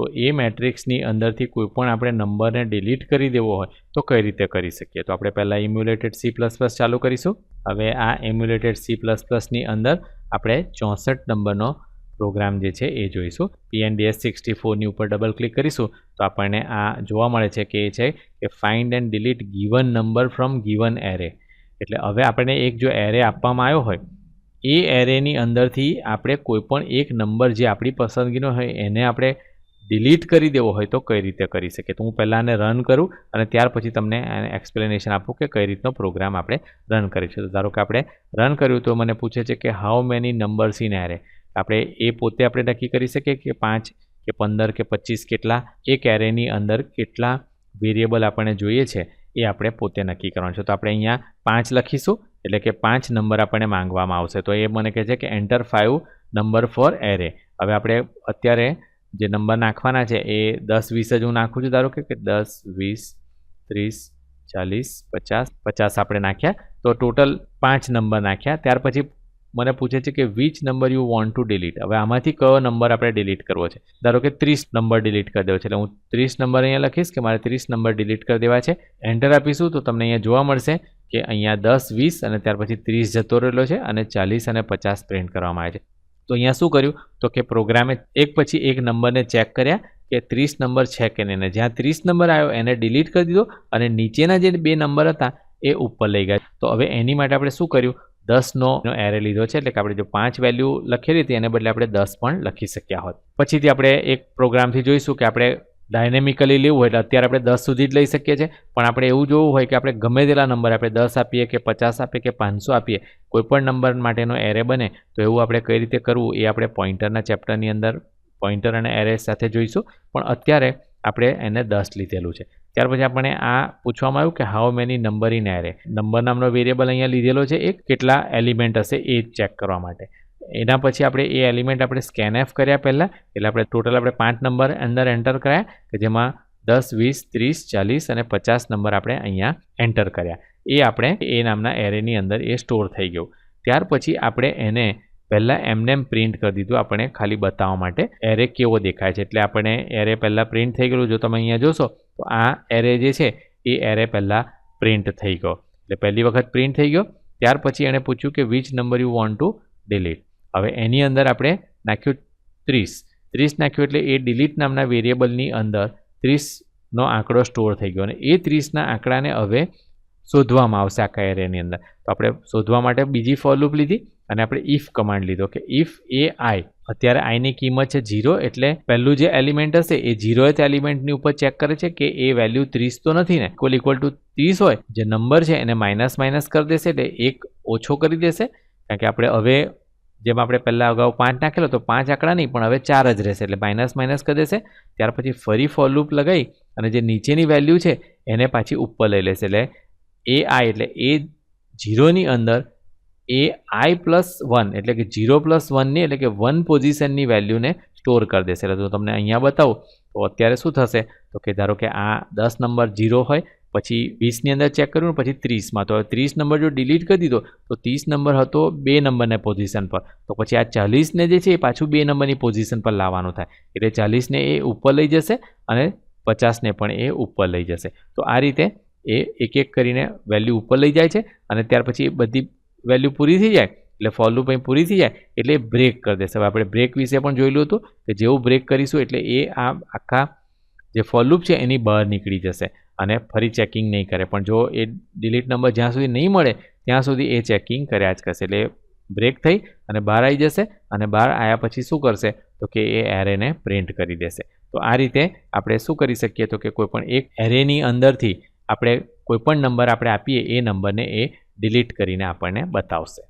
તો એ મેટ્રિક્સની અંદરથી કોઈ પણ આપણે નંબરને ડિલીટ કરી દેવો હોય, તો કઈ રીતે કરી શકીએ? તો આપણે પહેલાં ઇમ્યુલેટેડ સી પ્લસ પ્લસ ચાલુ કરીશું. હવે આ ઇમ્યુલેટેડ સી પ્લસ પ્લસની અંદર આપણે ચોસઠ નંબરનો પ્રોગ્રામ જે છે એ જોઈશું. પીએનડીએસ સિક્સટી ફોરની ઉપર ડબલ ક્લિક કરીશું, તો આપણને આ જોવા મળે છે કે એ છે કે find and delete given number from given array. એટલે હવે આપણને એક જો એરે આપવામાં આવ્યો હોય, એ એરેની અંદરથી આપણે કોઈપણ એક નંબર જે આપણી પસંદગીનો હોય એને આપણે ડિલીટ કરી દેવો હોય તો કઈ રીતે કરી શકીએ? તો હું પહેલાં આને રન કરું અને ત્યાર પછી તમને એક્સપ્લેનેશન આપું કે કઈ રીતનો પ્રોગ્રામ આપણે રન કરીશું તો ધારો કે આપણે રન કર્યું તો મને પૂછે છે કે how many numbers in array આપણે એ પોતે આપણે નક્કી કરી શકીએ કે પાંચ કે પંદર કે પચીસ કેટલા એક એરેની અંદર કેટલા વેરિયેબલ આપણને જોઈએ છે એ આપણે પોતે નક્કી કરવાનું છે. તો આપણે અહીંયા પાંચ લખીશું એટલે કે પાંચ નંબર આપણને માંગવામાં આવશે. તો એ મને કહે છે કે enter five number for array હવે આપણે અત્યારે જે નંબર નાખવાના છે એ દસ, વીસ જ હું નાખું છું. ધારો કે દસ, વીસ, ત્રીસ, ચાલીસ, પચાસ પચાસ આપણે નાખ્યા. તો ટોટલ પાંચ નંબર નાખ્યા. ત્યાર પછી મને પૂછે છે કે which number you want to delete હવે આમાંથી કયો નંબર આપણે ડિલીટ કરવો છે? ધારો કે ત્રીસ નંબર ડિલીટ કરી દેવો છે. એટલે હું ત્રીસ નંબર અહીંયા લખીશ કે મારે ત્રીસ નંબર ડિલીટ કરી દેવા છે. એન્ટર આપીશું તો તમને અહીંયા જોવા મળશે કે અહીંયા દસ, વીસ અને ત્યાર પછી ત્રીસ જતો રહેલો છે અને ચાલીસ અને પચાસ પ્રિન્ટ કરવામાં આવે છે. તો અહીંયા શું કર્યું? તો કે પ્રોગ્રામે એક પછી એક નંબરને ચેક કર્યા કે ત્રીસ નંબર છે કે નહીં. જ્યાં ત્રીસ નંબર આવ્યો એને ડિલીટ કરી દીધો અને નીચેના જે બે નંબર હતા એ ઉપર લઈ ગયા. તો હવે એની માટે આપણે શું કર્યું? દસનો એરે લીધો છે, એટલે કે આપણે જો પાંચ વેલ્યુ લખેલી હતી, એને બદલે આપણે દસ પણ લખી શક્યા હોત. પછીથી આપણે એક પ્રોગ્રામથી જોઈશું કે આપણે ડાયનેમિકલી લેવું હોય એટલે અત્યારે આપણે દસ સુધી જ લઈ શકીએ છીએ. પણ આપણે એવું જોવું હોય કે આપણે ગમે તેટલા નંબર આપણે દસ આપીએ કે પચાસ આપીએ કે પાંચસો આપીએ કોઈપણ નંબર માટેનો એરે બને, તો એવું આપણે કઈ રીતે કરવું એ આપણે પોઈન્ટરના ચેપ્ટરની અંદર પોઈન્ટર અને એરે સાથે જોઈશું. પણ અત્યારે આપણે એને દસ લીધેલું છે. ત્યાર પછી આપણે આ પૂછવામાં આવ્યું કે how many number in array number નામનો વેરિયેબલ અહીંયા લીધેલો છે એક કેટલા એલિમેન્ટ હશે એ ચેક કરવા માટે. એના પછી આપણે એ એલિમેન્ટ આપણે સ્કેન એફ કર્યા પહેલાં, એટલે આપણે ટોટલ આપણે પાંચ નંબર અંદર એન્ટર કર્યા, કે જેમાં દસ, વીસ, ત્રીસ, ચાલીસ અને પચાસ નંબર આપણે અહીંયા એન્ટર કર્યા. એ આપણે એ નામના એરેની અંદર એ સ્ટોર થઈ ગયું. ત્યાર પછી આપણે એને પહેલાં એમને એમ પ્રિન્ટ કરી દીધું આપણે ખાલી બતાવવા માટે. એરે કેવો દેખાય છે? એટલે આપણે એરે પહેલાં પ્રિન્ટ થઈ ગયેલું, જો તમે અહીંયા જોશો, તો આ એરે જે છે, એ એરે પહેલાં પ્રિન્ટ થઈ ગયો. એટલે પહેલી વખત પ્રિન્ટ થઈ ગયો. ત્યાર પછી એણે પૂછ્યું કે which number you want to delete હવે એની અંદર આપણે નાખ્યું ત્રીસ. ત્રીસ નાખ્યું એટલે એ ડિલીટ નામના વેરિયેબલની અંદર ત્રીસનો આંકડો સ્ટોર થઈ ગયો. અને એ ત્રીસના આંકડાને હવે શોધવામાં આવશે આખા એરેની અંદર. તો આપણે શોધવા માટે બીજી ફોર લૂપ લીધી અને આપણે ઇફ કમાન્ડ લીધો કે ઇફ એ આઈ અત્યારે આઈની કિંમત છે ઝીરો એટલે પહેલું જે એલિમેન્ટ હશે એ ઝીરોએથ એલિમેન્ટની ઉપર ચેક કરે છે કે એ વેલ્યુ ત્રીસ તો નથી ને. ઇક્વલ ઇક્વલ ટુ ત્રીસ હોય, જે નંબર છે એને માઇનસ માઇનસ કરી દેશે એટલે એક ઓછો કરી દેશે. કારણ કે આપણે હવે જેમ આપણે પહેલાં અગાઉ પાંચ નાખેલો તો પાંચ આંકડા નહીં, પણ હવે ચાર જ રહેશે. એટલે માઇનસ માઇનસ કરી દેશે. ત્યાર પછી ફરી ફોર લૂપ લગાવી અને જે નીચેની વેલ્યુ છે એને પાછી ઉપર લઈ લેશે. એટલે એ આઈ એટલે એ ઝીરોની અંદર એ આઈ પ્લસ વન એટલે કે ઝીરો પ્લસ વનની એટલે કે વન પોઝિશનની વેલ્યુને સ્ટોર કરી દેશે. એટલે તો તમને અહીંયા બતાવું, તો અત્યારે શું થશે? તો કે ધારો કે આ દસ નંબર ઝીરો હોય પછી વીસની અંદર ચેક કર્યું પછી ત્રીસમાં. તો ત્રીસ નંબર જો ડિલીટ કરી દીધો, તો ત્રીસ નંબર હતો બે નંબરને પોઝિશન પર. તો પછી આ ચાલીસને જે છે એ પાછું બે નંબરની પોઝિશન પર લાવવાનું થાય. એટલે ચાલીસને એ ઉપર લઈ જશે અને પચાસને પણ એ ઉપર લઈ જશે. તો આ રીતે એ એક એક કરીને વેલ્યુ ઉપર લઈ જાય છે અને ત્યાર પછી એ બધી વેલ્યુ પૂરી થઈ જાય, એટલે ફોર લૂપ પૂરી થઈ જાય, એટલે બ્રેક કરી દેશે. હવે આપણે બ્રેક વિશે પણ જોયેલું હતું કે જેવું બ્રેક કરીશું એટલે એ આ આખા જે ફોર છે એની બહાર નીકળી જશે. અને ફરી ચેકિંગ નહીં કરે. પણ જો એ ડિલીટ નંબર જ્યાં સુધી નહીં મળે, ત્યાં સુધી એ ચેકિંગ કર્યા જ કરશે. એટલે બ્રેક થઈ અને બહાર આવી જશે અને બહાર આવ્યા પછી શું કરશે? તો કે એ એરેને પ્રિન્ટ કરી દેશે. તો આ રીતે આપણે શું કરી શકીએ? તો કે કોઈપણ એક એરેની અંદરથી આપણે કોઈપણ નંબર આપણે આપીએ, એ નંબરને એ ડિલીટ કરીને આપણને બતાવશે.